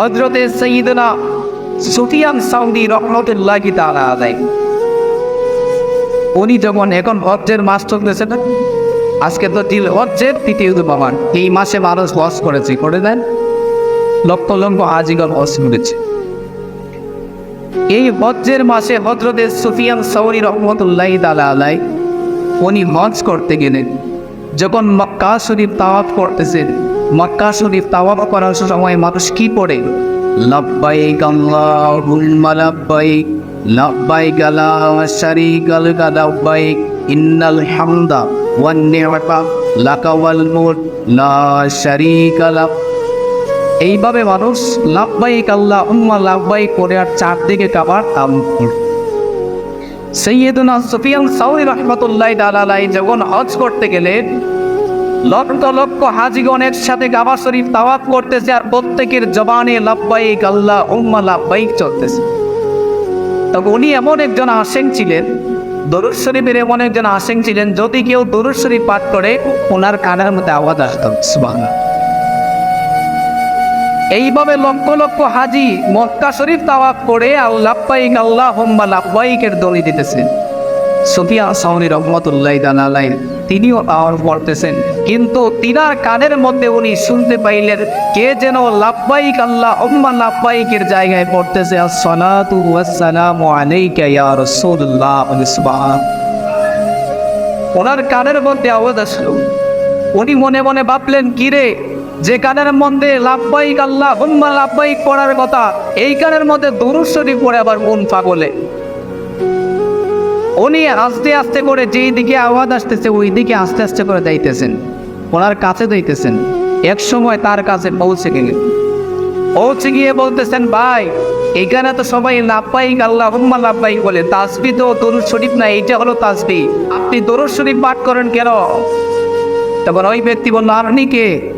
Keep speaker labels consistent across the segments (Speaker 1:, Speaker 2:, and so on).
Speaker 1: হজরতে সঈদনা সুফিয়ান সাউদি রহমতুল্লাহি তাআলা আলাই উনি যখন এখন হজ্জের মাস চলতেছে না আজকে তো দিল হজ্জের তৃতীয় বাবার এই মাসে মানুষ হজ করেছে, করে দেন লক্ষ লক্ষ হাজিগণ হজ করেছে। এই হজ্জের মাসে হজরতে সুফিয়ান সৌরি রহমতুল্লাহ তালা আলাই উনি হজ করতে গেলেন। যখন মক্কা শরীফ তাওয়াফ করতেছেন, মক্কা শরীফ তাওয়াফ করার সময় মানুষ কি পড়ে? লাব্বাইক আল্লাহুম্মা লাব্বাইক লাব্বাইক লা শারীকা লাকা লাব্বাইক, ইন্নাল হামদা ওয়ান নি'মাতা লাকা ওয়াল মুলক, লা শারীকা লাক এইভাবে মানুষ লাভবাহিক আল্লাহ উম্মা লাভবাহিক করে আর চারদিকে কাবার আম সৈয়দনা সুফিয়ান সাউরি রহমতুল্লাহ দালালাই যখন হজ করতে গেলেন লক্ষ লক্ষ হাজিগণের সাথে গাবা শরীফ তাওয়াফ করতেছে আর প্রত্যেকের জবানে লাভবাহিক আল্লাহ উম্মা লাভবাহিক চলতেছে। তবে উনি এমন একজন আসেন ছিলেন, দরুদ শরীফের এমন একজন আসেন ছিলেন, যদি কেউ দরুদ শরীফ পাঠ করে ওনার কানের মধ্যে আওয়াজ আসতো, সুবহানাল্লাহ। এইভাবে লক্ষ লক্ষ হাজি মক্কা শরীফ তাওয়াফ করে আল্লাপাইক আল্লাহ হোম্বা লাভবাইকের দলি দিতেছেন। সুফিয়া সাউনি রহমতুল্লাহ দানালাই তিনিও তাওয়ার পড়তেছেন কিন্তু তিনার কানের মধ্যে উনি শুনতে পাইলেন, কে যেন লাভবাইক আল্লাহ হোম্বা লাভবাইকের জায়গায় পড়তেছে। আসসালাতু ওয়াসসালামু আলাইকা ইয়া রাসূলুল্লাহ। সুবহান। ওনার কানের মধ্যে আওয়াজ আসলো। উনি মনে মনে ভাবলেন, কিরে যে কানের মধ্যে লাভবাহিক আল্লাহ হুম্মা লাভবাহিক পড়ার কথা, এই কানের মধ্যে দুরুদ শরীফ পড়ে আবার মন পাগলে। উনি আস্তে আস্তে করে যেই দিকে আওয়াজ আসতেছে, ওই দিকে আস্তে আস্তে করে যাইতেছেন। ওনার কাছে যাইতেছেন। এক সময় তার কাছে পৌঁছে গেলেন। পৌঁছে গিয়ে বলতেছেন, ভাই এখানে তো সবাই লাভবাহিক আল্লাহ হুম্মা লাভবাহিক বলে। তাসবি তো দরুদ শরীফ না, এইটা হলো তাসবি। আপনি দরুদ শরীফ পাঠ করেন কেন? তখন ওই ব্যক্তি বলল আপনি কে?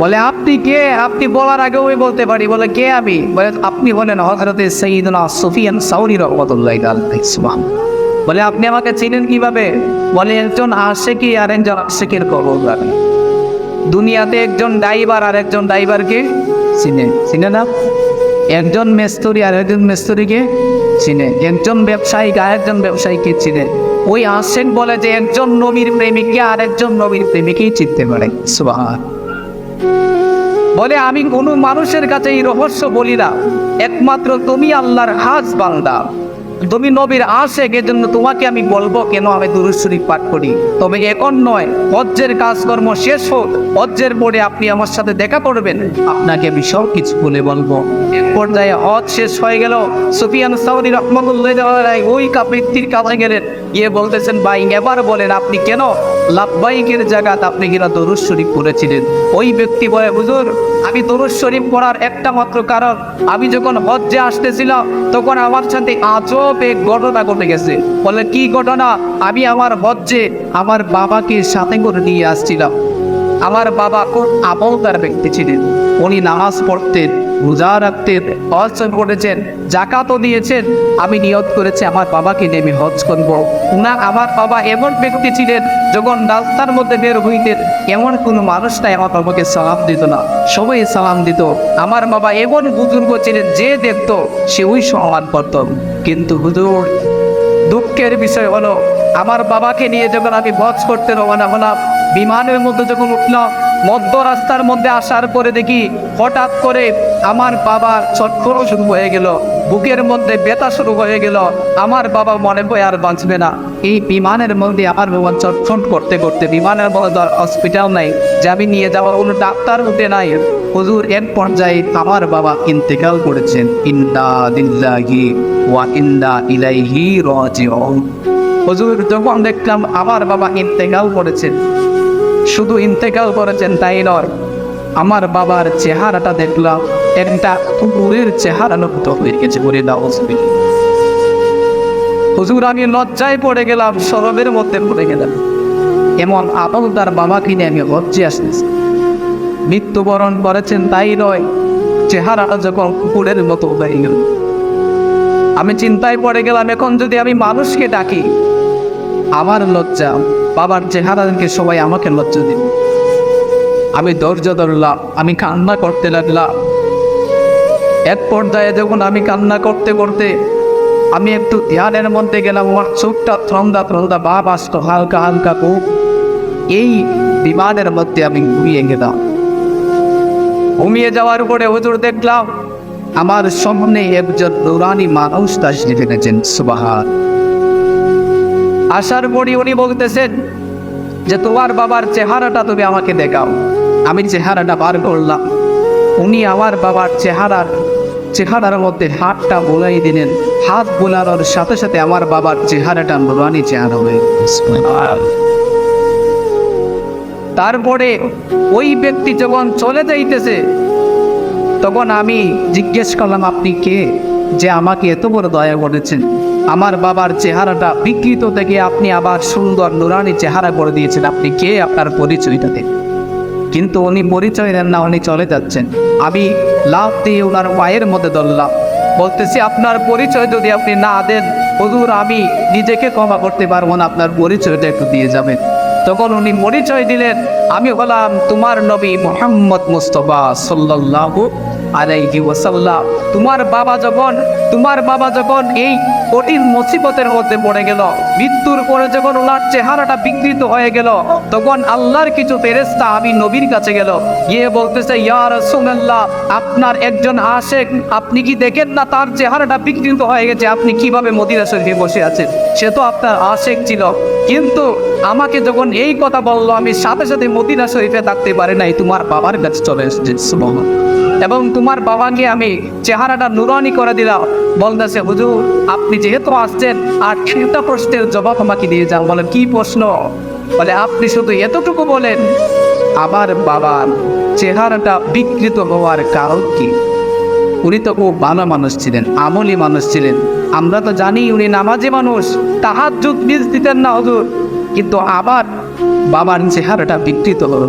Speaker 1: বলে, আপনি কে? আপনি বলার আগেও বলতে পারি। বলে, কে আমি? বলে, আপনি বলেন হজরতে সঈদনা সুফিয়ান সাউরি রহমতুল্লাহ সুবহান বলে, আপনি আমাকে চিনেন কীভাবে? বলে, একজন আশেকি আর একজন আশেকের কবর দুনিয়াতে একজন ড্রাইভার আর একজন ড্রাইভারকে চিনে। চিনে না? একজন মেস্তরি আর একজন মেস্তরিকে চিনে। একজন ব্যবসায়িক আর একজন ব্যবসায়ীকে চিনে। ওই আশেক বলে যে, একজন নবীর প্রেমিককে আর একজন নবীর প্রেমিকেই চিনতে পারে। সুবাহ বলে, আমি কোনো মানুষের কাছে এই রহস্য বলি না। একমাত্র তুমি আল্লাহর হাজ বান্দা। তুমি নবীর আশেক, এজন্য তোমাকে আমি বলব, কেন আমি দুরুদ পাঠ করি? তবে এখন নয়, হজ্জের কাজকর্ম শেষ হোক, হজ্জের পরে আপনি আমার সাথে দেখা করবেন। আপনাকে আমি সব কিছু বলে বলব। পর্যায়ে হজ শেষ হয়ে গেল। সুফিয়ান সাউরি রহমতুল্লাহ ওই কাপৃত্তির কাছে গেলেন। গিয়ে বলতেছেন, ভাই, এবার বলেন আপনি কেন লাভবাহিকের জায়গাতে আপনি কিনা দরুদ শরীফ পড়েছিলেন? ওই ব্যক্তি বলে, হুজুর, আমি দরুদ শরীফ পড়ার একটা মাত্র কারণ, আমি যখন হজ্জে আসতেছিলাম, তখন আমার সাথে আজব এক ঘটনা ঘটে গেছে। বলে, কি ঘটনা? আমি আমার হজ্জে আমার বাবাকে সাথে করে নিয়ে আসছিলাম। আমার বাবা খুব আমলদার ব্যক্তি ছিলেন। উনি নামাজ পড়তেন। রোজা রাখতে হজ করেছেন জাকাতও দিয়েছেন, আমি নিয়ত করেছি আমার বাবাকে নিয়ে আমি হজ করব। না, আমার বাবা এমন ব্যক্তি ছিলেন, যখন রাস্তার মধ্যে বের হইতেন এমন কোনো মানুষ নাই, আমার বাবাকে সালাম দিত না, সবাই সালাম দিত। আমার বাবা এমন বুজুর্গ ছিলেন, যে দেখতো সে ওই সম্মান করত। কিন্তু হুজুর, দুঃখের বিষয় হলো, আমার বাবাকে নিয়ে যখন আমি বজ করতে রওনা হলাম বিমানের মধ্যে যখন উঠলাম মধ্য রাস্তার মধ্যে আসার পরে দেখি হঠাৎ করে আমার বাবার ছটফট শুরু হয়ে গেল, বুকের মধ্যে ব্যথা শুরু হয়ে গেল। আমার বাবা মনে হয় আর বাঁচবে না। এই বিমানের মধ্যে আমার বাবা চটফট করতে করতে বিমানের মধ্যে হসপিটাল নাই যে আমি নিয়ে যাওয়ার কোনো ডাক্তার উঠে নাই। হুজুর, এক পর্যায়ে আমার বাবা ইন্তেকাল করেছেন। ইন্দা দিল্লাহি ওয়া ইন্দা ইলাইহি রাজিউন। হুজুর, যখন দেখলাম আমার বাবা ইন্তেকাল করেছেন শুধু ইন্তেকাল করেছেন তাই নয়, আমার বাবার চেহারাটা দেখলাম, একটা কুকুরের চেহারা নব্দ হয়ে গেছে বলে দাও হুজুর, আমি লজ্জায় পড়ে গেলাম সরবের মধ্যে পড়ে গেলাম। এমন আপল তার বাবাকে নিয়ে আমি লজ্জে আসতেছি। মৃত্যুবরণ করেছেন তাই নয় চেহারাটা যখন কুকুরের মতো হয়ে গেল। আমি চিন্তায় পড়ে গেলাম, এখন যদি আমি মানুষকে ডাকি আমার লজ্জা, বাবার চেহারাকে সবাই আমাকে লজ্জা দিবে আমি ধৈর্য ধরলাম, আমি কান্না করতে লাগলাম। এক পর্যায়ে যখন আমি কান্না করতে করতে আমি একটু ধ্যানের মধ্যে গেলাম, আমার চোখটা ত্রন্দা ত্রন্দা ভাব আসতো হালকা হালকা খুব এই বিমানের মধ্যে আমি ঘুমিয়ে গেলাম। ঘুমিয়ে যাওয়ার পরে হুজুর দেখলাম, আমার সামনে একজন নুরানি মানুষ তাসনি ফেলেছেন সুবাহার আসার পরই উনি বলতেছেন যে, তোমার বাবার চেহারাটা তুমি আমাকে দেখাও। আমি চেহারাটা বার করলাম। উনি আমার বাবার চেহারার চেহারার মধ্যে হাতটা বোলাই দিলেন। হাত বোলানোর সাথে সাথে আমার বাবার চেহারাটা নুরানি চেহারা হয়ে তারপরে ওই ব্যক্তি যখন চলে যাইতেছে, তখন আমি জিজ্ঞেস করলাম, আপনি কে যে আমাকে এত বড় দয়া করেছেন? আমার বাবার চেহারাটা বিকৃত থেকে আপনি আবার সুন্দর নুরানি চেহারা করে দিয়েছেন। আপনি কে? আপনার পরিচয়টা দেন কিন্তু উনি পরিচয় দেন না, উনি চলে যাচ্ছেন। আমি লাভ দিয়ে ওনার পায়ের মধ্যে ধরলাম। বলতেছি, আপনার পরিচয় যদি আপনি না দেন, হুজুর, আমি নিজেকে ক্ষমা করতে পারব না, আপনার পরিচয়টা একটু দিয়ে যাবেন। তখন উনি পরিচয় দিলেন আমি হলাম তোমার নবী মোহাম্মদ মুস্তফা সাল্লাল্লাহু আলাইহি ওয়াসাল্লাম। তোমার বাবা যখন, তোমার বাবা যখন এই কঠিন মুসিবতের মধ্যে পড়ে গেল, মৃত্যুর পরে যখন ওনার চেহারাটা বিকৃত হয়ে গেল, তখন আল্লাহর কিছু ফেরেস্তা আমি নবীর কাছে গেল। গিয়ে বলতেছে, ইয়া রাসূলুল্লাহ, আপনার একজন আশেক, আপনি কি দেখেন না তার চেহারাটা বিকৃত হয়ে গেছে? আপনি কীভাবে মদিনা শরীফে বসে আছেন? সে তো আপনার আশেক ছিল। কিন্তু আমাকে যখন এই কথা বলল, আমি সাথে সাথে মদিনা শরীফে থাকতে পারি নাই, তোমার বাবার কাছে চলে এসেছে। এবং তোমার বাবাকে আমি চেহারাটা নুরানি করে দিলাম। বলতেছে, হুজুর, আপনি যেহেতু আসছেন, আর একটা প্রশ্নের জবাব আমাকে দিয়ে যান। বলেন কি প্রশ্ন? বলে, আপনি শুধু এতটুকু বলেন, আমার বাবার চেহারাটা বিকৃত হওয়ার কারণ কি? উনি তো খুব ভালো মানুষ ছিলেন, আমলি মানুষ ছিলেন। আমরা তো জানি উনি নামাজি মানুষ তাহার যুগ বীজ দিতেন না, হুজুর। কিন্তু আবার বাবার চেহারাটা বিকৃত হলো।